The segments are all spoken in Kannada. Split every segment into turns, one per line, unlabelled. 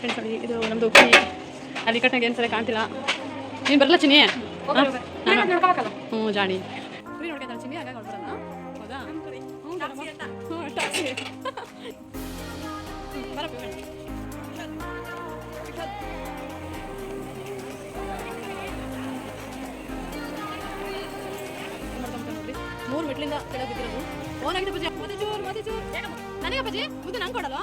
ಫ್ರೆಂಡ್ಸ್ ನೋಡಿ ಇದು ನಮ್ಮದು ಉಪ್ಪಿ ಅಲ್ಲಿ ಕಟ್ನಾಗ ಏನು ಸರಿ ಕಾಣ್ತಿಲ್ಲ. ನೀನು ಬರಲ್ಲ ಚಿನಿ ಹ್ಞೂ ಜಾಣಿ. ನೋಡ್ಕೊಂತಾಳೆ ಚಿನಿ ಹಾಗಾಗಿ ಹೌದಾ? ಹ್ಞೂ ಬರಪ್ಪ. ಮೂರು ಮೆಟ್ಲಿಂದ ಕೆಳಗೆ ಬಿದ್ದಿರೋದು. ಓನಾಗಿದೆ ಬಜ್ಜಿ ಮತ್ತೆ ಜೋರು ಮತ್ತೆ ಜೋರು ನನಗೆ ಬಜ್ಜಿ ಮುದ್ದೆ ನಂಗೆ ಕೊಡಲ್ವಾ?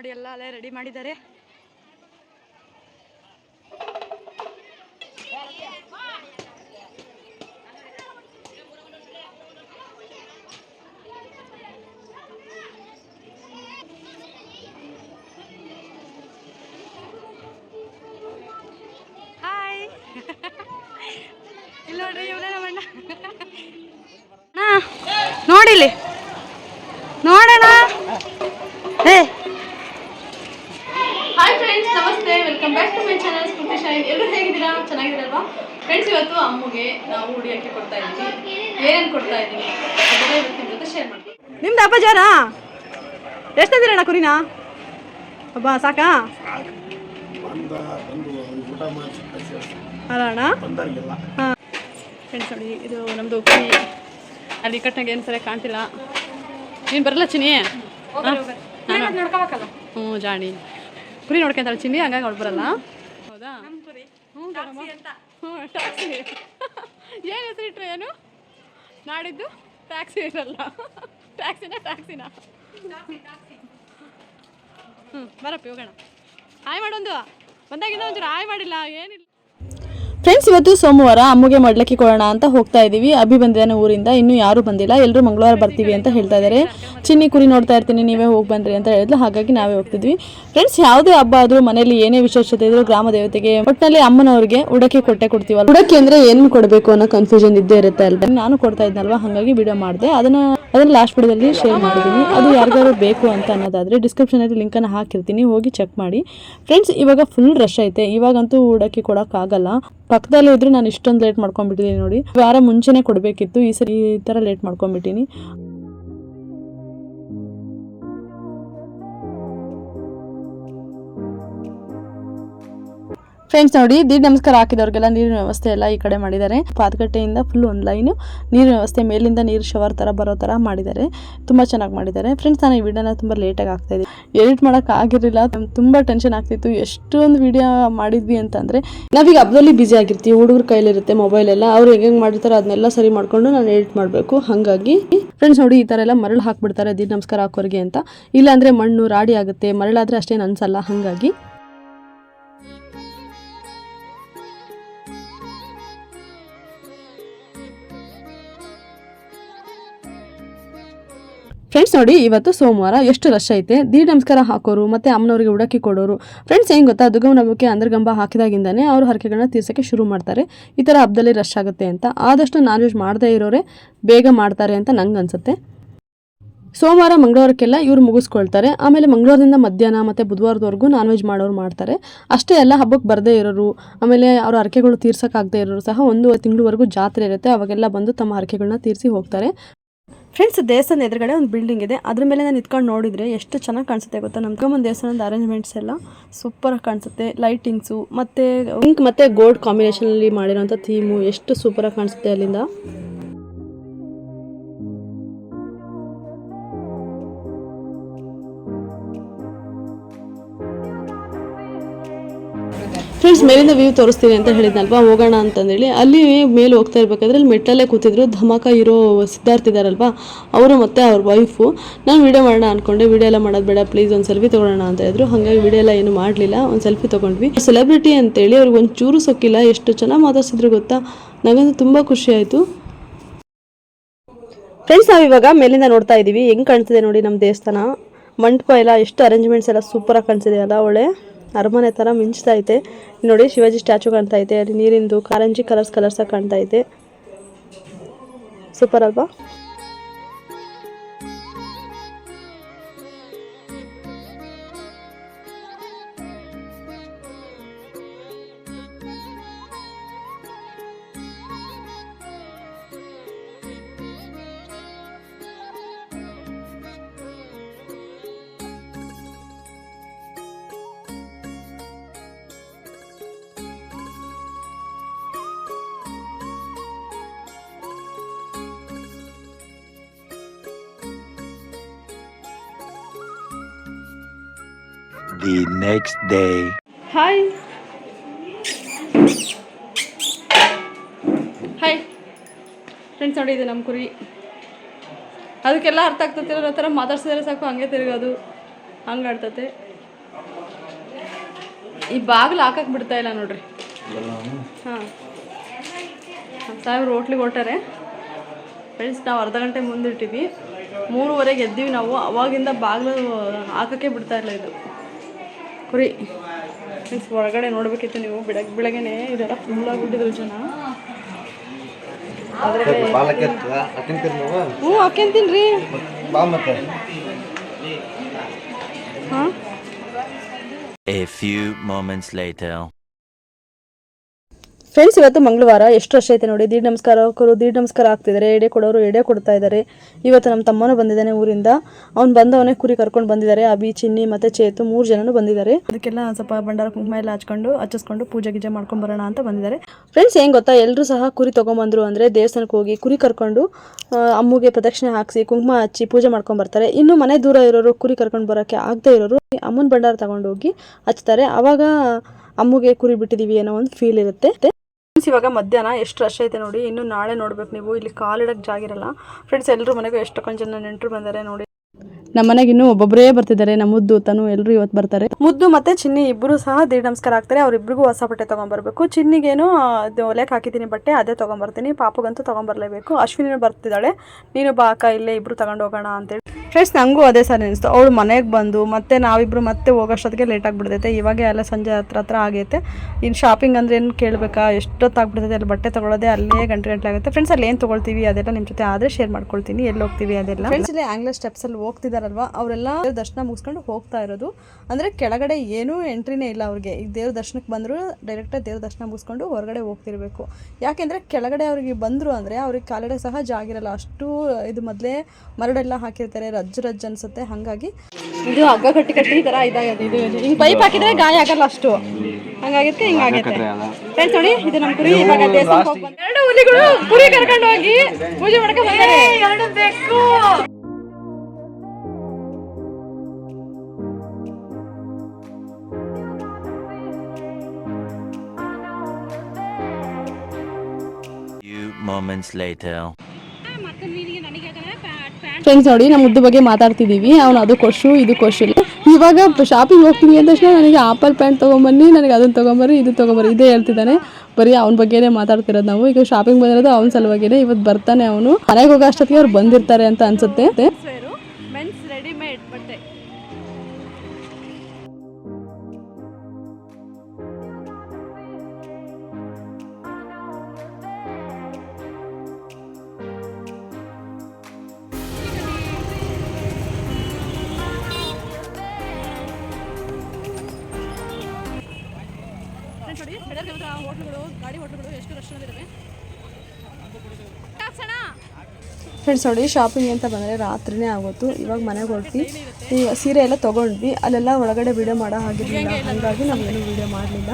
ನೋಡಿ ಎಲ್ಲ ಅಲ್ಲೇ ರೆಡಿ ಮಾಡಿದ್ದಾರೆ. ನಾವು ಕೊಡ್ತಾ ಇದ್ದೀನಿ. ಏನೇನು ಕೊಡ್ತಾ ಇದ್ದೀನಿ? ಅದನ್ನ ಇವತ್ತು ನಿಮ್ಮ ಜೊತೆ ಶೇರ್ ಮಾಡ್ತೀನಿ. ನಿಮ್ದು ಹಬ್ಬ ಜೋರ ಎಷ್ಟು ತಂದಿರಣ್ಣ ಕುರಿನಾ? ಅಬ್ಬ ಸಾಕಾ?
ಬಂದ ಬಂದು ಊಟ ಮಾಡಿ ಕಳಿಸಿ
ಅಲ್ಲ ಅಣ್ಣ? ಹಾಂ. ಫ್ರೆಂಡ್ಸ್ ನೋಡಿ ಇದು ನಮ್ಮದು ಕುರಿ. ಅಲ್ಲಿ ಕಟ್ನಾಗ ಏನು ಸರಿಯಾಗಿ ಕಾಣ್ತಿಲ್ಲ. ನೀನು ಬರಲ್ಲ ಚಿನಿ
ನೋಡ್ಕೋಬೇಕಲ್ಲ?
ಹ್ಞೂ ಜಾಣಿ. ಕುರಿ ನೋಡ್ಕೊಂತಾಳೆ ಚಿನ್ನಿ ಹಂಗಾಗಿ ಅವ್ಳು ಬರಲ್ಲ. ಹೌದಾ? ಹ್ಞೂ ಕಣಮ್ಮ. ಏನು ಹೆಸರಿಟ್ರು ಏನು? ನಾಡಿದ್ದು ಟ್ಯಾಕ್ಸಿ ಇರಲ್ಲ. ಟ್ಯಾಕ್ಸಿನ ಟ್ಯಾಕ್ಸಿನ ಹ್ಞೂ ಬರಪ್ಪ, ಹೋಗೋಣ. ಹಾಯ್ ಮಾಡೊಂದು ಬಂದಾಗಿಂದ ಒಂಚೂರು ಹಾಯ್ ಮಾಡಿಲ್ಲ, ಏನಿಲ್ಲ. ಫ್ರೆಂಡ್ಸ್ ಇವತ್ತು ಸೋಮವಾರ ಅಮ್ಮಗೆ ಮಡ್ಲಕ್ಕಿ ಕೊಡೋಣ ಅಂತ ಹೋಗ್ತಾ ಇದೀವಿ. ಅಭಿ ಬಂದಿದ್ದಾನೆ ಊರಿಂದ ಇನ್ನೂ ಯಾರು ಬಂದಿಲ್ಲ. ಎಲ್ಲರೂ ಮಂಗಳವಾರ ಬರ್ತೀವಿ ಅಂತ ಹೇಳ್ತಾ ಇದ್ದಾರೆ. ಚಿನ್ನಿ ಕುರಿ ನೋಡ್ತಾ ಇರ್ತೀನಿ. ನೀವೇ ಹೋಗಿ ಬಂದ್ರಿ ಅಂತ ಹೇಳಿದ್ಲು. ಹಾಗಾಗಿ ನಾವೇ ಹೋಗ್ತಿದ್ವಿ. ಫ್ರೆಂಡ್ಸ್ ಯಾವುದೇ ಹಬ್ಬ ಆದ್ರೂ ಮನೆಯಲ್ಲಿ ಏನೇ ವಿಶೇಷತೆ ಇದ್ರೂ ಗ್ರಾಮ ದೇವತೆಗೆ ಒಟ್ಟಿನಲ್ಲಿ ಅಮ್ಮನವ್ರಿಗೆ ಉಡಕ್ಕೆ ಕೊಟ್ಟೆ ಕೊಡ್ತೀವಲ್ಲ ಉಡಕ್ಕೆ ಅಂದ್ರೆ ಏನು ಕೊಡಬೇಕು ಅನ್ನೋ ಕನ್ಫ್ಯೂಷನ್ ಇದ್ದೇ ಇರುತ್ತೆ ಅಲ್ವಾ? ನಾನು ಕೊಡ್ತಾ ಇದ್ನಲ್ವಾ? ಹಾಗಾಗಿ ವಿಡಿಯೋ ಮಾಡಿದೆ. ಅದನ್ನ ಅದನ್ನ ಲಾಸ್ಟ್ ವಿಡಿಯೋದಲ್ಲಿ ಶೇರ್ ಮಾಡಿದ್ದೀನಿ. ಅದು ಯಾರಿಗಾದ್ರು ಬೇಕು ಅಂತ ಅನ್ನೋದಾದ್ರೆ ಡಿಸ್ಕ್ರಿಪ್ಷನ್ ಅಲ್ಲಿ ಲಿಂಕ್ ಅನ್ನ ಹಾಕಿರ್ತೀನಿ. ಹೋಗಿ ಚೆಕ್ ಮಾಡಿ. ಫ್ರೆಂಡ್ಸ್ ಇವಾಗ ಫುಲ್ ರಶ್ ಐತೆ. ಇವಾಗಂತೂ ಉಡಕ್ಕೆ ಕೊಡೋಕ್ಕಾಗಲ್ಲ. ಪಕ್ಕದಲ್ಲೇ ಇದ್ರು ನಾನು ಇಷ್ಟೊಂದು ಲೇಟ್ ಮಾಡ್ಕೊಂಡ್ಬಿಟ್ಟಿದ್ದೀನಿ ನೋಡಿ. ವಾರ ಮುಂಚೆನೇ ಕೊಡಬೇಕಿತ್ತು, ಈ ಸರಿ ಈ ಥರ ಲೇಟ್ ಮಾಡ್ಕೊಂಡ್ಬಿಟ್ಟಿನಿ. ಫ್ರೆಂಡ್ಸ್ ನೋಡಿ, ದೀಡ್ ನಮಸ್ಕಾರ ಹಾಕಿದವ್ರಿಗೆಲ್ಲ ನೀರಿನ ವ್ಯವಸ್ಥೆ ಎಲ್ಲ ಈ ಕಡೆ ಮಾಡಿದ್ದಾರೆ. ಪಾದಗಟ್ಟೆಯಿಂದ ಫುಲ್ ಒಂದು ಲೈನು ನೀರಿನ ವ್ಯವಸ್ಥೆ ಮೇಲಿಂದ ನೀರು ಶವರ್ ಥರ ಬರೋ ಥರ ಮಾಡಿದ್ದಾರೆ. ತುಂಬ ಚೆನ್ನಾಗಿ ಮಾಡಿದ್ದಾರೆ. ಫ್ರೆಂಡ್ಸ್ ನಾನು ಈ ವಿಡಿಯೋನ ತುಂಬ ಲೇಟಾಗಿ ಆಗ್ತಾ ಇದೆ ಎಡಿಟ್ ಮಾಡೋಕೆ ಆಗಿರಲಿಲ್ಲ. ತುಂಬ ಟೆನ್ಷನ್ ಆಗ್ತಿತ್ತು. ಎಷ್ಟೊಂದು ವಿಡಿಯೋ ಮಾಡಿದ್ವಿ ಅಂತಂದರೆ, ನಾವೀಗ ಹಬ್ಬದಲ್ಲಿ ಬ್ಯುಸಿ ಆಗಿರ್ತೀವಿ. ಹುಡುಗರ ಕೈಲಿರುತ್ತೆ ಮೊಬೈಲ್ ಎಲ್ಲ. ಅವ್ರು ಹೆಂಗೆ ಮಾಡಿರ್ತಾರೋ ಅದನ್ನೆಲ್ಲ ಸರಿ ಮಾಡ್ಕೊಂಡು ನಾನು ಎಡಿಟ್ ಮಾಡಬೇಕು. ಹಾಗಾಗಿ ಫ್ರೆಂಡ್ಸ್ ನೋಡಿ, ಈ ಥರ ಎಲ್ಲ ಮರಳು ಹಾಕ್ಬಿಡ್ತಾರೆ. ದೀಡ್ ನಮಸ್ಕಾರ ಹಾಕೋರಿಗೆ ಅಂತ. ಇಲ್ಲಾಂದರೆ ಮಣ್ಣು ರಾಡಿ ಆಗುತ್ತೆ. ಮರಳಾದರೆ ಅಷ್ಟೇನು ಅನ್ಸಲ್ಲ ಹಾಗಾಗಿ ಫ್ರೆಂಡ್ಸ್ ನೋಡಿ, ಇವತ್ತು ಸೋಮವಾರ ಎಷ್ಟು ರಶ್ ಐತೆ? ದೀಡ್ ನಮಸ್ಕಾರ ಹಾಕೋರು, ಮತ್ತೆ ಅಮ್ಮನವರಿಗೆ ಉಡಕ್ಕಿ ಕೊಡೋರು. ಫ್ರೆಂಡ್ಸ್ ಏನು ಗೊತ್ತಾ? ದುಗಮನ ಹಬ್ಬಕ್ಕೆ ಅಂದ್ರಗಂಬ ಹಾಕಿದಾಗಿಂದನೇ ಅವ್ರು ಹರಕೆಗಳನ್ನ ತೀರ್ಸಕ್ಕೆ ಶುರು ಮಾಡ್ತಾರೆ. ಈ ಥರ ಹಬ್ಬದಲ್ಲಿ ರಶ್ ಆಗುತ್ತೆ ಅಂತ. ಆದಷ್ಟು ನಾನ್ ವೆಜ್ ಮಾಡದೇ ಇರೋರೆ, ಬೇಗ ಮಾಡ್ತಾರೆ ಅಂತ ನಂಗೆ ಅನ್ಸುತ್ತೆ. ಸೋಮವಾರ ಮಂಗಳವಾರಕ್ಕೆಲ್ಲ ಇವ್ರು ಮುಗಿಸ್ಕೊಳ್ತಾರೆ. ಆಮೇಲೆ ಮಂಗಳವಾರದಿಂದ ಮಧ್ಯಾಹ್ನ ಮತ್ತು ಬುಧವಾರದವರೆಗೂ ನಾನ್ ವೆಜ್ ಮಾಡೋರು ಮಾಡ್ತಾರೆ. ಅಷ್ಟೇ ಎಲ್ಲ ಹಬ್ಬಕ್ಕೆ ಬರದೇ ಇರೋರು, ಆಮೇಲೆ ಅವ್ರ ಹರಕೆಗಳು ತೀರ್ಸೋಕ್ಕಾಗದೇ ಇರೋರು ಸಹ ಒಂದು ತಿಂಗಳವರೆಗೂ ಜಾತ್ರೆ ಇರುತ್ತೆ. ಅವಾಗೆಲ್ಲ ಬಂದು ತಮ್ಮ ಹರಕೆಗಳನ್ನ ತೀರಿಸಿ ಹೋಗ್ತಾರೆ. ಫ್ರೆಂಡ್ಸ್ ದೇವಸ್ಥಾನ ಎದುರುಗಡೆ ಒಂದು ಬಿಲ್ಡಿಂಗ್ ಇದೆ. ಅದ್ರ ಮೇಲೆ ನಾನು ನಿಂತ್ಕೊಂಡು ನೋಡಿದ್ರೆ ಎಷ್ಟು ಚೆನ್ನಾಗಿ ಕಾಣಿಸುತ್ತೆ ಗೊತ್ತಾ? ನಮ್ಮ ಒಂದು ದೇವಸ್ಥಾನದ ಅರೇಂಜ್ಮೆಂಟ್ಸ್ ಎಲ್ಲ ಸೂಪರಾಗಿ ಕಾಣಿಸುತ್ತೆ. ಲೈಟಿಂಗ್ಸು ಮತ್ತು ಪಿಂಕ್ ಮತ್ತು ಗೋಲ್ಡ್ ಕಾಂಬಿನೇಷನಲ್ಲಿ ಮಾಡಿರೋಂಥ ಥೀಮು ಎಷ್ಟು ಸೂಪರಾಗಿ ಕಾಣಿಸುತ್ತೆ ಅಲ್ಲಿಂದ? ಫ್ರೆಂಡ್ಸ್, ಮೇಲಿಂದ ವ್ಯೂ ತೋರಿಸ್ತೀನಿ ಅಂತ ಹೇಳಿದ್ನಲ್ವಾ? ಹೋಗೋಣ ಅಂತಂದೇಳಿ. ಅಲ್ಲಿ ಮೇಲೆ ಹೋಗ್ತಾ ಇರ್ಬೇಕಾದ್ರೆ ಅಲ್ಲಿ ಮೆಟ್ಟಲ್ಲೇ ಕೂತಿದ್ರು. ಧಮಾಕ ಇರೋ ಸಿದ್ಧಾರ್ಥ ಇದಾರಲ್ವಾ? ಅವರು ಮತ್ತೆ ಅವ್ರ ವೈಫು ನಾನು ವಿಡಿಯೋ ಮಾಡೋಣ ಅನ್ಕೊಂಡೆ. ವಿಡಿಯೋ ಎಲ್ಲ ಮಾಡೋದು ಬೇಡ. ಪ್ಲೀಸ್ ಒಂದು ಸೆಲ್ಫಿ ತೊಗೊಳ್ಳೋಣ ಅಂತ ಇದ್ರು. ಹಾಗಾಗಿ ವಿಡಿಯೋ ಎಲ್ಲ ಏನು ಮಾಡಲಿಲ್ಲ. ಒಂದು ಸೆಲ್ಫಿ ತೊಗೊಂಡ್ವಿ. ಸೆಲೆಬ್ರಿಟಿ ಅಂತೇಳಿ ಅವ್ರಿಗೆ ಒಂದು ಚೂರು ಸೊಕ್ಕಿಲ್ಲ. ಎಷ್ಟು ಚೆನ್ನಾಗಿ ಮಾತಾಡ್ಸಿದ್ರು ಗೊತ್ತಾ? ನನಗಂತೂ ತುಂಬ ಖುಷಿ ಆಯಿತು. ಫ್ರೆಂಡ್ಸ್ ನಾವು ಇವಾಗ ಮೇಲಿಂದ ನೋಡ್ತಾ ಇದ್ದೀವಿ ಹೆಂಗೆ ಕಾಣ್ತಿದೆ ನೋಡಿ ನಮ್ಮ ದೇವಸ್ಥಾನ. ಮಂಟಪ ಎಲ್ಲ, ಎಷ್ಟು ಅರೇಂಜ್ಮೆಂಟ್ಸ್ ಎಲ್ಲ ಸೂಪರಾಗಿ ಕಾಣಿಸಿದೆ ಅಲ್ಲ ಒಳ್ಳೆ. ಅರಮನೆ ತರ ಮಿಂಚ್ತಾ ಇದೆ. ನೋಡಿ ಶಿವಾಜಿ ಸ್ಟ್ಯಾಚು ಕಾಣ್ತಾ ಇದೆ. ಅಲ್ಲಿ ನೀರಿಂದು ಕಾರಂಜಿ ಕಲರ್ಸ್ ಕಲರ್ಸ್ ಕಾಣ್ತಾ ಇದೆ. ಸೂಪರ್ ಅಲ್ವಾ?
The next day.
Hi hi friends ನೋಡಿ ಇದು ನಮ್ಮ ಕುರಿ. ಅದಕ್ಕೆಲ್ಲ ಅರ್ಥ ಆಗ್ತತಿರೋ ಆ ಥರ ಮಾತಾಡ್ಸಿದ್ರೆ ಸಾಕು, ಹಂಗೆ ತಿರುಗೋದು, ಹಂಗೆ ಆಡ್ತತೆ. ಈ ಬಾಗಿಲು ಹಾಕಕ್ಕೆ ಬಿಡ್ತಾ ಇಲ್ಲ ನೋಡ್ರಿ. ಹಾಂ. ಸಾಹೇಬ್ರು ಹೋಟ್ಲಿಗೆ ಹೊರಟಾರೆ. ಫ್ರೆಂಡ್ಸ್ ನಾವು ಅರ್ಧ ಗಂಟೆ ಮುಂದಿಟ್ಟಿವಿ ಮೂರುವರೆಗೆ ಎದ್ದೀವಿ ನಾವು. ಅವಾಗಿಂದ ಬಾಗಿಲು ಹಾಕೋಕ್ಕೆ ಬಿಡ್ತಾ ಇಲ್ಲ ಇದು. ಕುರಿ. ಮೀನ್ಸ್ ಹೊರಗಡೆ ನೋಡ್ಬೇಕಿತ್ತು ನೀವು ಬೆಳಗ್ಗೆ ಬೆಳಗ್ಗೆನೆ ಇದೆಲ್ಲ ಫುಲ್ ಆಗಿಬಿಟ್ಟಿದ್ರು ಜನ. ಹ್ಞೂ ಹಾಕ್ಯಂತೀನಿ
ಬಾ ಮತ್ತೆ.
ಹಾಂ?
A few moments later.
Friends ಇವತ್ತು ಮಂಗಳವಾರ ಎಷ್ಟು ರಶ್ ಐತೆ ನೋಡಿ ದೀಡ್ ನಮಸ್ಕಾರ ಹಾಕೋರು ದೀಡ್ ನಮಸ್ಕಾರ ಆಗ್ತಿದ್ದಾರೆ ಎಡೆ ಕೊಡೋರು ಎಡೆ ಕೊಡ್ತಾ ಇದ್ದಾರೆ. ಇವತ್ತು ನಮ್ಮ ತಮ್ಮನೂ ಬಂದಿದ್ದಾನೆ ಊರಿಂದ. ಅವ್ನು ಬಂದವನೇ ಕುರಿ ಕರ್ಕೊಂಡು ಬಂದಿದ್ದಾರೆ ಅಭಿ ಚಿನ್ನಿ ಮತ್ತೆ ಚೇತು ಮೂರು ಜನನು ಬಂದಿದ್ದಾರೆ. ಅದಕ್ಕೆಲ್ಲ ಸ್ವಲ್ಪ ಬಂಡಾರ ಕುಂಕುಮ ಎಲ್ಲ ಹಚ್ಕೊಂಡು ಹಚ್ಚಿಸ್ಕೊಂಡು ಪೂಜೆ ಗೀಜೆ ಮಾಡ್ಕೊಂಡು ಬರೋಣ ಅಂತ ಬಂದಿದ್ದಾರೆ. ಫ್ರೆಂಡ್ಸ್ ಏನು ಗೊತ್ತಾ ಎಲ್ಲರೂ ಸಹ ಕುರಿ ತೊಗೊಂಬಂದ್ರು ಅಂದರೆ ದೇವಸ್ಥಾನಕ್ಕೆ ಹೋಗಿ ಕುರಿ ಕರ್ಕೊಂಡು ಅಮ್ಮಗೆ ಪ್ರದಕ್ಷಿಣೆ ಹಾಕಿಸಿ ಕುಂಕುಮ ಹಚ್ಚಿ ಪೂಜೆ ಮಾಡ್ಕೊಂಡು ಬರ್ತಾರೆ. ಇನ್ನು ಮನೆ ದೂರ ಇರೋರು ಕುರಿ ಕರ್ಕೊಂಡು ಬರೋಕ್ಕೆ ಆಗದೆ ಇರೋರು ಅಮ್ಮನ ಭಂಡಾರ ತಗೊಂಡು ಹೋಗಿ ಹಚ್ತಾರೆ. ಅವಾಗ ಅಮ್ಮಗೆ ಕುರಿ ಬಿಟ್ಟಿದೀವಿ ಅನ್ನೋ ಒಂದು ಫೀಲ್ ಇರುತ್ತೆ. ಫ್ರೆಂಡ್ಸ್ ಇವಾಗ ಮಧ್ಯಾಹ್ನ ಎಷ್ಟು ರಶ್ ಐತೆ ನೋಡಿ, ಇನ್ನು ನಾಳೆ ನೋಡ್ಬೇಕು ನೀವು. ಇಲ್ಲಿ ಕಾಲಿಡಕ್ಕೆ ಜಾಗ ಇರಲ್ಲ. ಫ್ರೆಂಡ್ಸ್ ಎಲ್ಲರೂ ಮನೆಗೂ ಎಷ್ಟೊಂದು ಜನ ನೆಂಟರು ಬಂದಾರೆ ನೋಡಿ. ನಮ್ಮ ಮನೆಗೆ ಇನ್ನೂ ಒಬ್ಬೊಬ್ಬರೇ ಬರ್ತಿದ್ದಾರೆ ನಮ್ಮ ಮುದ್ದು ತನು ಎಲ್ಲರೂ ಇವತ್ತು ಬರ್ತಾರೆ. ಮುದ್ದು ಮತ್ತೆ ಚಿನ್ನಿ ಇಬ್ಬರು ಸಹ ದೀಡ್ ನಮಸ್ಕಾರ ಆಗ್ತಾರೆ. ಅವ್ರಿಬ್ರಿಗೂ ಹೊಸ ಬಟ್ಟೆ ತೊಗೊಂಬರ್ಬೇಕು. ಚಿನ್ನಿಗೇನು ಅದು ಒಲೆಗೆ ಹಾಕಿದ್ದೀನಿ ಬಟ್ಟೆ ಅದೇ ತೊಗೊಂಬರ್ತೀನಿ. ಪಾಪಗಂತೂ ತೊಗೊಂಬರ್ಲೇಬೇಕು. ಅಶ್ವಿನಿನೂ ಬರ್ತಿದ್ದಾಳೆ. ನೀನು ಬಾ ಅಕ್ಕ ಇಲ್ಲೇ ಇಬ್ರು ತಗೊಂಡು ಹೋಗೋಣ ಅಂತೇಳಿ. ಫ್ರೆಂಡ್ಸ್ ನನಗೂ ಅದೇ ಸರ್ ಅನಿಸ್ತು. ಅವಳು ಮನೆಗೆ ಬಂದು ಮತ್ತೆ ನಾವಿಬ್ರು ಮತ್ತೆ ಹೋಗೋಷ್ಟೊತ್ತಿಗೆ ಲೇಟ್ ಆಗಿಬಿಡ್ತೈತೆ. ಇವಾಗೆ ಎಲ್ಲ ಸಂಜೆ ಹತ್ರ ಹತ್ರ ಆಗೈತೆ. ಇನ್ನು ಶಾಪಿಂಗ್ ಅಂದ್ರೆ ಏನು ಕೇಳಬೇಕಾ? ಎಷ್ಟೊತ್ತಾಗ್ಬಿಡ್ತೈತೆ? ಅಲ್ಲಿ ಬಟ್ಟೆ ತೊಗೊಳೋದೆ ಅಲ್ಲೇ ಗಂಟೆ ಗಂಟೆ ಆಗುತ್ತೆ. ಫ್ರೆಂಡ್ಸ್ ಅಲ್ಲಿ ಏನು ತೊಗೊಳ್ತೀವಿ ಅದೆಲ್ಲ ನಿಮ್ಮ ಜೊತೆ ಆದರೆ ಶೇರ್ ಮಾಡ್ಕೊಳ್ತೀನಿ. ಎಲ್ಲಿ ಹೋಗ್ತೀವಿ ಅದೆಲ್ಲ. ಫ್ರೆಂಡ್ಸ್ ಇಲ್ಲಿ ಆಂಗ್ಲ ಸ್ಟೆಪ್ಸ್ ಅಲ್ಲಿ ಹೋಗ್ತಿದಾರಲ್ವಾ? ಅವರೆಲ್ಲ ದರ್ಶನ ಮುಗಿಸ್ಕೊಂಡು ಹೋಗ್ತಾ ಇರೋದು. ಅಂದ್ರೆ ಕೆಳಗಡೆ ಏನೂ ಎಂಟ್ರಿನೇ ಇಲ್ಲ ಅವ್ರಿಗೆ. ಈಗ ದೇವ್ರ ದರ್ಶನಕ್ಕೆ ಬಂದರು ಡೈರೆಕ್ಟಾಗಿ ದೇವ್ರ ದರ್ಶನ ಮುಗಿಸ್ಕೊಂಡು ಹೊರಗಡೆ ಹೋಗ್ತಿರ್ಬೇಕು. ಯಾಕೆಂದ್ರೆ ಕೆಳಗಡೆ ಅವ್ರಿಗೆ ಬಂದರು ಅಂದರೆ ಅವ್ರಿಗೆ ಕಾಲಡೆ ಸಹ ಜಾಗಿರಲ್ಲ ಅಷ್ಟು ಇದು ಮೊದಲೇ ಮರಡೆಲ್ಲ ಹಾಕಿರ್ತಾರೆ. ರಜ್ಜು ರಜ್ಜು ಅನ್ಸುತ್ತೆ. ಹಾಗಾಗಿ ಇದು ಹಗ್ಗ ಕಟ್ಟಿ ಕಟ್ಟಿ ಈ ಥರ ಇದಾಗಿದೆ ಇದು ಹಿಂಗೆ ಪೈಪ್ ಹಾಕಿದ್ರೆ ಗಾಯ ಆಗಲ್ಲ ಅಷ್ಟು. ಹಂಗಾಗಿತ್ತು ಹಿಂಗಾಗೈತೆ ಫ್ರೆಂಡ್ಸ್ ನೋಡಿ ಇದು ನಮ್ಮ ಕುರಿ ಇವಾಗ ಎರಡು ಹುಲಿಗಳು ಕುರಿ ಕರ್ಕೊಂಡು ಹೋಗಿ ಪೂಜೆ ಮಾಡ್ಕೊಂಡು ಎರಡು ಬೇಕು
moments later.
ಫ್ರೆಂಡ್ಸ್ ನೋಡಿ, ನಮ್ಮ ಮುದ್ದು ಬಗ್ಗೆ ಮಾತಾಡ್ತಿದ್ದೀವಿ. ಅವನು ಅದು ಕೊಶು ಇದು ಕೊಶು ಇವಾಗ ಶಾಪಿಂಗ್ ಹೋಗ್ತೀನಿ ಅಂದ ತಕ್ಷಣ ನನಗೆ ಆಪಲ್ ಪ್ಯಾಂಟ್ ತೊಗೊಂಬನ್ನಿ, ನನಗೆ ಅದನ್ನು ತೊಗೊಂಬರ್ರಿ, ಇದು ತೊಗೊಂಬರ್ರಿ, ಇದೇ ಹೇಳ್ತಿದ್ದಾನೆ. ಬರೀ ಅವ್ನ ಬಗ್ಗೆನೇ ಮಾತಾಡ್ತಿರೋದು ನಾವು. ಈಗ ಶಾಪಿಂಗ್ ಬಂದಿರೋದು ಅವ್ನ ಸಲುವಾಗಿನೇ ಇವತ್ತು ಬರ್ತಾನೆ ಅವನು. ಮನೆಗೆ ಹೋಗೋ ಅಷ್ಟೊತ್ತಿಗೆ ಅವ್ರು ಬಂದಿರ್ತಾರೆ ಅಂತ ಅನ್ಸುತ್ತೆ. ಫ್ರೆಂಡ್ಸ್ ನೋಡಿ ಶಾಪಿಂಗ್ ಅಂತ ಬಂದರೆ ರಾತ್ರಿನೇ ಆಗೋತು ಇವಾಗ ಮನೆಗೆ ಹೊರಟ್ವಿ ಈಗ ಸೀರೆ ಎಲ್ಲ ತೊಗೊಂಡ್ವಿ. ಅಲ್ಲೆಲ್ಲ ಒಳಗಡೆ ವೀಡಿಯೋ ಮಾಡೋ ಹಾಗಿರಲಿಲ್ಲ. ಹಾಗಾಗಿ ನಾವೇನು ವೀಡಿಯೋ ಮಾಡಲಿಲ್ಲ.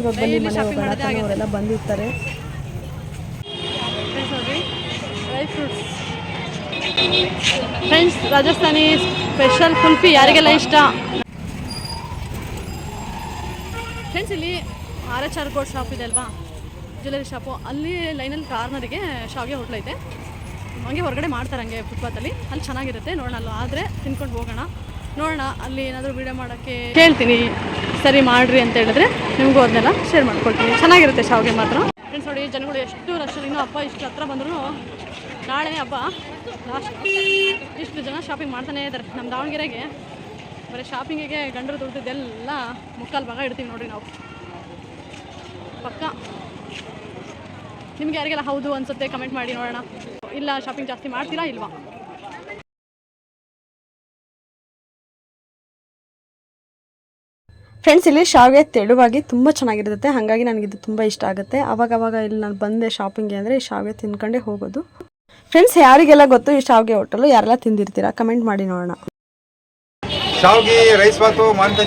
ಇವಾಗ ಬನ್ನಿ ಮನೆ ಹೋಗೋಣ ಅವರೆಲ್ಲ ಬಂದಿರ್ತಾರೆ. ಫ್ರೆಂಡ್ಸ್ ರಾಜಸ್ಥಾನಿ ಸ್ಪೆಷಲ್ ಕುಲ್ಫಿ ಯಾರಿಗೆಲ್ಲ ಇಷ್ಟ? ಫ್ರೆಂಡ್ಸ್ ಇಲ್ಲಿ R H R gold shop ಇದೆ ಅಲ್ವಾ? Jewellery shop. ಅಲ್ಲಿ ಲೈನಲ್ಲಿ ಕಾರ್ನರಿಗೆ ಶಾವಿಗೆ ಹೋಟ್ಲ್ ಐತೆ. ಹಂಗೆ ಹೊರಗಡೆ ಮಾಡ್ತಾರೆ ಹಂಗೆ ಫುಟ್ಪಾತಲ್ಲಿ ಅಲ್ಲಿ ಚೆನ್ನಾಗಿರುತ್ತೆ, ನೋಡೋಣ ಅಲ್ಲ. ಆದರೆ ತಿನ್ಕೊಂಡು ಹೋಗೋಣ. ನೋಡೋಣ ಅಲ್ಲಿ ಏನಾದರೂ ವೀಡಿಯೋ ಮಾಡೋಕ್ಕೆ ಹೇಳ್ತೀನಿ ಸರಿ ಮಾಡಿರಿ ಅಂತ ಹೇಳಿದ್ರೆ ನಿಮಗೂ ಅದನ್ನೆಲ್ಲ ಶೇರ್ ಮಾಡ್ಕೊಳ್ತೀನಿ. ಚೆನ್ನಾಗಿರುತ್ತೆ ಶಾವಿಗೆ ಮಾತ್ರ. ಫ್ರೆಂಡ್ಸ್ ನೋಡಿ, ಜನಗಳು ಎಷ್ಟು ರಶ್ ಇನ್ನೂ ಅಪ್ಪ ಇಷ್ಟು ಹತ್ರ ಬಂದರೂ ನಾಳೆ ಹಬ್ಬ. ಲಾಸ್ಟ್ ಇಷ್ಟು ಜನ ಶಾಪಿಂಗ್ ಮಾಡ್ತಾನೆ ಇದ್ದಾರೆ. ನಮ್ಮ ದಾವಣಗೆರೆಗೆ ಬರೀ ಶಾಪಿಂಗಿಗೆ ಗಂಡರು ದುಡ್ದಿದ್ದೆಲ್ಲ ಮುಕ್ಕಾಲು ಭಾಗ ಇಡ್ತೀವಿ ನೋಡ್ರಿ ನಾವು. ಪಕ್ಕ. ನಿಮ್ಗೆ ಯಾರಿಗೆಲ್ಲ ಹೌದು ಅನ್ಸುತ್ತೆ ಕಮೆಂಟ್ ಮಾಡಿ ನೋಡೋಣ. ಇಲ್ಲ ಶಾಪಿಂಗ್ ಜಾಸ್ತಿ ಮಾಡ್ತೀರಾ ಇಲ್ವಾ? ಫ್ರೆಂಡ್ಸ್ ಇಲ್ಲಿ ಶಾವಿಗೆ ತೆಳುವಾಗಿ ತುಂಬ ಚೆನ್ನಾಗಿರುತ್ತೆ. ಹಾಗಾಗಿ ನನಗಿದು ತುಂಬ ಇಷ್ಟ ಆಗುತ್ತೆ. ಅವಾಗ ಅವಾಗ ಇಲ್ಲಿ ನಾನು ಬಂದೆ ಶಾಪಿಂಗ್ಗೆ ಅಂದರೆ ಈ ಶಾವಿಗೆ ತಿನ್ಕೊಂಡೇ ಹೋಗೋದು. ಫ್ರೆಂಡ್ಸ್ ಯಾರಿಗೆಲ್ಲ ಗೊತ್ತು ಈ ಶಾವಿಗೆ ಹೋಟೆಲು ಯಾರೆಲ್ಲ ತಿಂದಿರ್ತೀರಾ? ಕಮೆಂಟ್ ಮಾಡಿ ನೋಡೋಣ.
ಶಾವಿಗೆ ರೈಸ್ ಬಾತು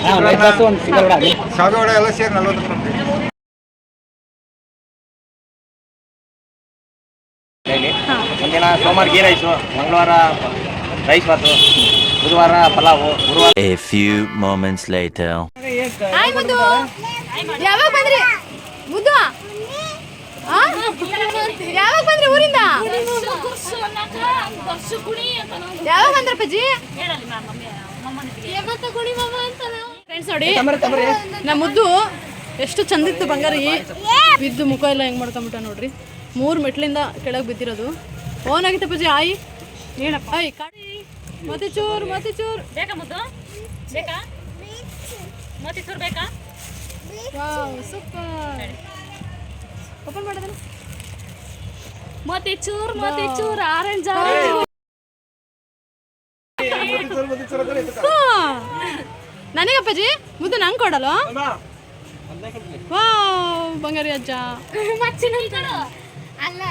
ಶಾವಿಗೆ ಶಾವ್ಗೆ ವಡೆ ಎಲ್ಲ ಸೇರಿ ನಲ್ವತ್ತು
ಒಂದಿನ ಸೋಮವಾರ ಗೀ ರೈಸು ಮಂಗಳವಾರ ರೈಸ್ ಬಾತು ಬುಧವಾರ ಪಲಾವು ಗುರುವಾರ
A few moments later.
ಯಾವಾಗ ಬಂದ್ರಿ? ಮುದ್ದು? ಆ? ಯಾವಾಗ ಬಂದ್ರಿ ಊರಿಂದ? ಯಾವಾಗ ಬಂದ್ರ ಪಜ್ಜಿ
ಫ್ರೆಂಡ್ಸ್ ನೋಡಿ ನಮ್ಮ ಮುದ್ದು ಎಷ್ಟು ಚಂದಿತ್ತು ಬಂಗಾರಿ ಬಿದ್ದು ಮುಖ ಎಲ್ಲ ಹೆಂಗ್ ಮಾಡ್ಕೊಂಬಿಟ್ಟ ನೋಡ್ರಿ. ಮೂರು ಮೆಟ್ಲಿಂದ ಕೆಳಗೆ ಬಿದ್ದಿರೋದು. ಓನ್ ಆಗಿತ್ತು ಪೂಜೆ ಆಯಿ. ಏನಪ್ಪ ಆಯ್ ಕಾಡಿ ಮತ್ತೆ ಚೂರು ಮತ್ತೆ ಚೂರು.
ಬೇಕಾ ಮುದ್ದು? ಬೇಕಾ? ಮೋತಿಚೂರ್ ಬೇಕಾ?
Wow super. ಓಪನ್ ಮಾಡೋದಲ್ಲ
ಮತ್ತೆ ಮೋತಿಚೂರ್ ಆರೆಂಜ್
ನನಗಪ್ಪಜಿ ಮುದ್ದು ನಂಗೆ ಕೊಡಲ್ಲ ವಾವ್ ಬಂಗಾರಿ ಅಜ್ಜ.
ಅಲ್ಲ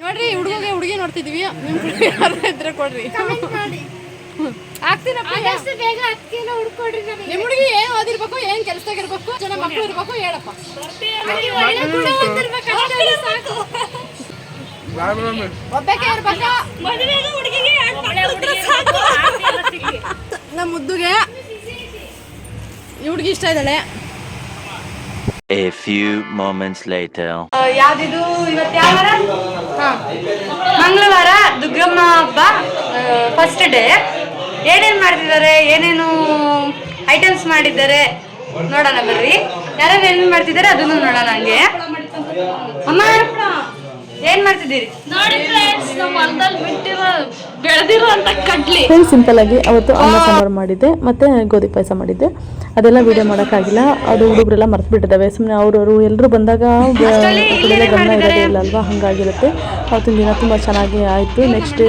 ನೋಡ್ರಿ ಹುಡುಗಿಗೆ ಹುಡುಗಿ ನೋಡ್ತಿದ್ವಿ. ನಿಮ್ ಹುಡುಗಿ ಯಾರು ಇದ್ರೆ ಕೊಡ್ರಿ. ಆಗ್ತೀನಪ್ಪ
ಬೇಗ ಅಕ್ಕಿನ ಹುಡ್ಕೊಡ್ರಿ ನನಗೆ
ನಿಮ್ ಹುಡುಗಿ ಏನ್ ಓದಿರ್ಬೇಕು ಏನ್ ಕೆಲ್ಸದಾಗ ಇರ್ಬೇಕು ಜನ ಮಕ್ಳು ಇರ್ಬೇಕು ಹೇಳಪ್ಪ. ಒಬ್ಬಕ್ಕೆ ಇರ್ಬೇಕು. ನಮ್ಮ ಮುದ್ದುಗೆ ಈ ಹುಡುಗಿ ಇಷ್ಟ ಇದ್ದಾಳೆ.
A few moments later.
ಯಾವ್ದಿದು ಇವತ್ತು ಯಾವ ವಾರ? ಮಂಗಳವಾರ ದುರ್ಗಮ್ಮ ಹಬ್ಬ ಫಸ್ಟ್ ಡೇ ಏನೇನು ಮಾಡ್ತಿದ್ದಾರೆ? ಏನೇನು ಐಟಮ್ಸ್ ಮಾಡಿದ್ದಾರೆ? ನೋಡೋಣ ಬರ್ರಿ. ಯಾರ್ಯಾರು ಏನೇನು ಮಾಡ್ತಿದ್ದಾರೆ ಅದನ್ನು ನೋಡೋಣ ಹಂಗೆ. ಅಮ್ಮ? ಏನ್ ಮಾಡ್ತಿದ್ದೀರಿ?
ನೋಡಿ ಫ್ರೆಂಡ್ಸ್ ನಮ್ಮ ಹೊಲದಲ್ಲಿ ಬಿಟ್ಟಿರೋ ಬೆಳೆದಿರೋ ಅಂತ ಕಡ್ಲಿ.
ಸಿಂಪಲ್ ಆಗಿ ಅವತ್ತು ಅನ್ನ ಸಾಂಬಾರು ಮಾಡಿದ್ದೆ ಮತ್ತೆ ಗೋಧಿ ಪಾಯಸ ಮಾಡಿದ್ದೆ. ಅದೆಲ್ಲ ವಿಡಿಯೋ ಮಾಡೋಕ್ಕಾಗಿಲ್ಲ. ಅದು ಹುಡುಗರೆಲ್ಲ ಮರ್ತು ಬಿಟ್ಟಿದ್ದಾವೆ ಸುಮ್ಮನೆ ಅವ್ರವರು ಎಲ್ಲರೂ ಬಂದಾಗ ಗಮನ ಇರೋದೇ ಇಲ್ಲ ಅಲ್ವಾ? ಹಾಗಾಗಿರುತ್ತೆ. ಅವತ್ತಿನ ದಿನ ತುಂಬ ಚೆನ್ನಾಗಿ ಆಯಿತು. ನೆಕ್ಸ್ಟ್ ಡೇ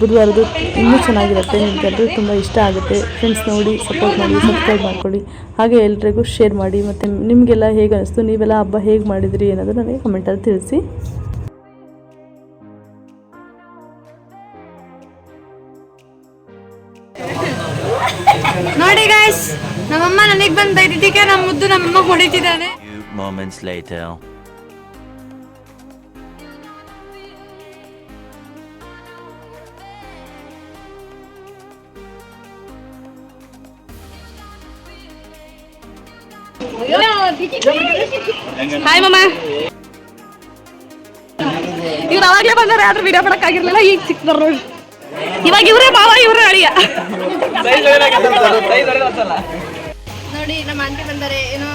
ಬುಧವಾರದ್ದು ಇನ್ನೂ ಚೆನ್ನಾಗಿರುತ್ತೆ. ನಿಮಗೆಲ್ಲರೂ ತುಂಬ ಇಷ್ಟ ಆಗುತ್ತೆ. ಫ್ರೆಂಡ್ಸ್ ನೋಡಿ ಸಪೋರ್ಟ್ ಮಾಡಿ ಸಬ್ಸ್ಕ್ರೈಬ್ ಮಾಡ್ಕೊಳ್ಳಿ. ಹಾಗೆ ಎಲ್ರಿಗೂ ಶೇರ್ ಮಾಡಿ ಮತ್ತು ನಿಮಗೆಲ್ಲ ಹೇಗೆ ಅನಿಸ್ತು ನೀವೆಲ್ಲ ಹಬ್ಬ ಹೇಗೆ ಮಾಡಿದ್ರಿ ಅನ್ನೋದು ನನಗೆ ಕಮೆಂಟಲ್ಲಿ ತಿಳಿಸಿ.
ಗಾಯ್ಸ್ ನಮ್ಮಮ್ಮ ನನಗೆ ಬಂದ ಬೈದಿದ್ದಕ್ಕೆ ನಮ್ಮ ಮುದ್ದು ನಮ್ಮಮ್ಮ ಹೊಡಿತಿದ್ದಾನೆ
moments later.
ಹಾಯ್ ಮಮ್ಮ ಇವ್ರು ಅವಾಗಲೇ ಬಂದಾರೆ ಆದ್ರೆ ವಿಡಿಯೋ ಮಾಡಕ್ಕಾಗಿರ್ಲಿಲ್ಲ ಈಗ ಸಿಕ್ತಾರ ನೋಡಿ. ಇವಾಗ ಇವರೇ ಮಾವ ಇವರೇ ಅಳಿಯ.
ನೋಡಿ ನಮ್ಮ ಆಂಟಿ ಬಂದರೆ ಏನೋ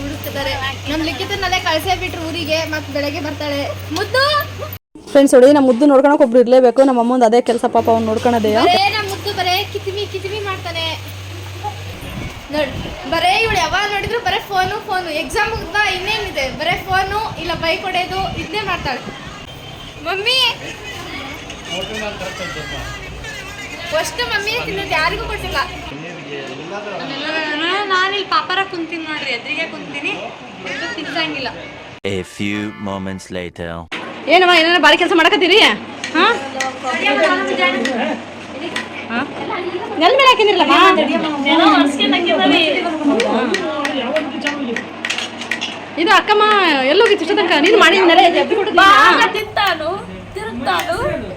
ಹುಡುಕ್ತಿದ್ದಾರೆ. ನಮ್ಮ ಲಿಖಿತನಲ್ಲೇ ಕಳ್ಸೇ ಬಿಟ್ರು ಊರಿಗೆ ಮತ್ತೆ ಬೆಳಗ್ಗೆ ಬರ್ತಾಳೆ. ಮುದ್ದು!
ಫ್ರೆಂಡ್ಸ್ ನೋಡಿ ನಮ್ಮ ಮುದ್ದು ನೋಡ್ಕೊಳಕ್ ಒಬ್ರು ಇರ್ಲೇಬೇಕು. ನಮ್ಮ ಅಮ್ಮ ಅದೇ ಕೆಲಸ ಪಾಪ ಅವ್ನು ನೋಡ್ಕೊಳದೇ.
ಬರೇ ನಮ್ಮ ಮುದ್ದು ಬರೇ ಕಿತಿಮಿ ಕಿತಿಮಿ ಮಾಡ್ತಾನೆ. ನೋಡಿ ಬರೇ ಇವಳು ಯಾವಾಗ ನೋಡಿದ್ರು ಬರೇ ಫೋನು ಫೋನು ಎಕ್ಸಾಮ್ ಮುಗ್ದ ಇನ್ನೇನಿದೆ? ಬರೇ ಫೋನು ಇಲ್ಲ ಬೈಕ್ ಹೊಡೆಯೋದು ಇದನ್ನೇ ಮಾಡ್ತಾಳೆ. ಮಮ್ಮಿ ಫಸ್ಟ್ ಮಮ್ಮಿ ತಿನ್ನೋದು ಯಾರಿಗೂ ಕೊಟ್ಟಿಲ್ಲ.
ನಾನಿಲ್ಲಿ ಪಾಪರ ಕುಂತೀನಿ ನೋಡ್ರಿ ಎದುರಿಗೆ ಕುಂತೀನಿ. ಇದು ತಿನ್ಸಂಗಿಲ್ಲ
A few moments later.
ಏನಮ್ಮ ಏನಾರ ಬಾರಿ ಕೆಲಸ ಮಾಡಕತ್ತೀರಿ? ಹಾ? ನೆಲ್ ಮೇಲೆ ಹಾಕಿದಿರಲ್ಲಮ್ಮ ಇದು ಅಕ್ಕಮ್ಮ ಎಲ್ಲೋಗಿತ್ತು ತನಕ ನೀನು ಮಾಡಿ ನೆಲೆ ತಿರುತ್ತಾನು ಕೊಟ್ಟಿದ್ದೀಯಾ?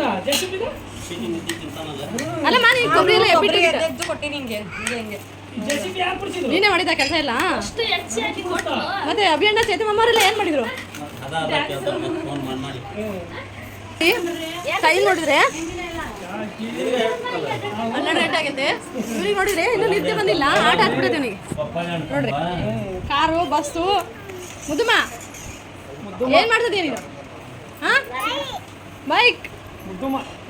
ತಿರುಗ್ತಾನು
ಅಲ್ಲಮ್ಮ ನೀನು ಕೊಬ್ಬರಿ ಎಲ್ಲ ಎಬ್ಬಿಟ್ಟು
ಎದ್ದು ಕೊಟ್ಟಿ ನಿಂಗೆ ಹಿಂಗೆ ಹಿಂಗೆ.
ನೀನೇ ಮಾಡಿದ ಕೆಲಸ
ಇಲ್ಲ
ಮತ್ತೆ ಅಭಿಯಣ್ಣ ಚೇತು ಮಮ್ಮರೆಲ್ಲ ಏನ್ ಮಾಡಿದ್ರು? ಟೈಮ್ ನೋಡಿದ್ರೆ?
ಹನ್ನೆರಡು ಗಂಟೆ ಆಗೈತೆ. ಇವ್ರಿಗೆ ನೋಡಿದ್ರೆ ಇನ್ನೂ ನಿದ್ದೆ ಬಂದಿಲ್ಲ. ಆಟ ಹಾಕ್ಬಿಡುತ್ತೆ ನನಗೆ ನೋಡ್ರಿ. Car bus. ಮುದುಮ ಏನ್ ಮಾಡ್ತಿದ್ದೀಯ ನೀನು? ಹಾ? ಬೈಕ್.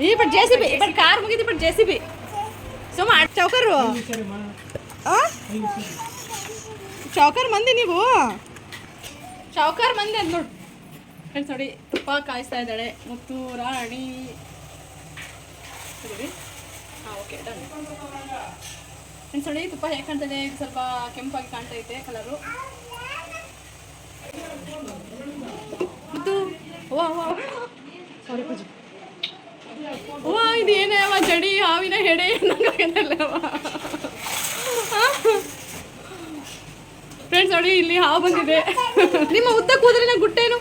ಈ but J C B but car ಮುಗಿದಿ but J C B ಸುಮ್ಮ ಚೌಕರು? ಚೌಕರ್ ಮಂದಿ ನೀವು? ಚೌಕರ್ ಮಂದಿ ಅಂತ ನೋಡು. ಫ್ರೆಂಡ್ಸ್ ನೋಡಿ ತುಪ್ಪ ಕಾಯಿಸ್ತಾ ಇದ್ದಾಳೆ ಮುತ್ತು ರಾಣಿ. ಹಾಂ ಓಕೆ ಡನ್ ಫ್ರೆಂಡ್ಸ್ ನೋಡಿ ತುಪ್ಪ ಹೇಗೆ ಕಾಣ್ತದೆ? ಇದು ಸ್ವಲ್ಪ ಕೆಂಪಾಗಿ ಕಾಣ್ತಾ ಇದೆ ಕಲರು ಮುತ್ತು. ವಾ ಸಾರಿ ಪೂಜಿ. ವಾ ಇದು ಅವ ಜಡಿ ಹಾವಿನ ಹೆಡೆ ಅನ್ನಂಗಾಗೈತಲ್ಲವ ಫ್ರೆಂಡ್ಸ್ ನೋಡಿ ಇಲ್ಲಿ ಹಾವು ಬಂದಿದೆ. ನಿಮ್ಮ ಉದ್ದ ಕೂದಲಿನ ಗುಟ್ಟೇನು?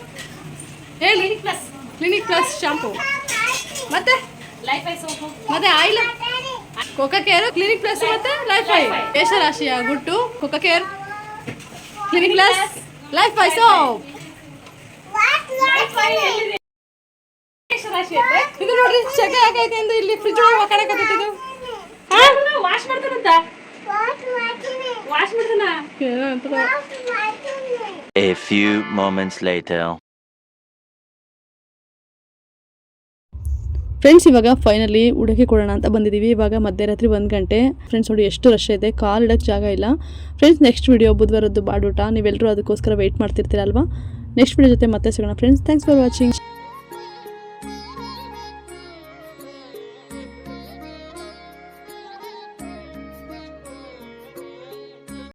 ಹೇಳಿ ಪ್ಲಸ್ ಕ್ಲಿನಿಕ್ ಪ್ಲಸ್ ಶಾಂಪು ಮತ್ತೆ? ಮತ್ತೆ oil coca care clinic plus ಮತ್ತೆ ಲೈಫ್ ಐ ಕೇಶರಾಶಿಯ ಗುಟ್ಟು coca care clinic plus Lifebuoy soap ಇದು ನೋಡ್ರಿ ಶೆಕೆ ಆಗೈತೆ ಎಂದು ಇಲ್ಲಿ ಫ್ರಿಜ್ ಒಳಗೆ ಒಕ್ಕಡಕತ್ತಿದ್ದು
ವಾಶ್ ಮಾಡ್ತಾನಂತ? ವಾಶ್ ಮಾಡ್ತಾನ?
A few moments later.
Friends ಇವಾಗ ಫೈನಲಿ ಹುಡುಕಿ ಕೊಡೋಣ ಅಂತ ಬಂದಿದ್ದೀವಿ. ಇವಾಗ ಮಧ್ಯರಾತ್ರಿ ಒಂದು ಗಂಟೆ. ಫ್ರೆಂಡ್ಸ್ ನೋಡಿ ಎಷ್ಟು ರಶ್ ಇದೆ. ಕಾಲ್ ಇಡೋಕ್ಕೆ ಜಾಗ ಇಲ್ಲ. ಫ್ರೆಂಡ್ಸ್ ನೆಕ್ಸ್ಟ್ ವಿಡಿಯೋ ಬುಧವಾರದ್ದು ಬಾಡೂಟ. ನೀವೆಲ್ಲರೂ ಅದಕ್ಕೋಸ್ಕರ ವೆಯ್ಟ್ ಮಾಡ್ತಿರ್ತೀರಲ್ವಾ? ನೆಕ್ಸ್ಟ್ ವಿಡಿಯೋ ಜೊತೆ ಮತ್ತೆ ಸಿಗೋಣ. Friends thanks for watching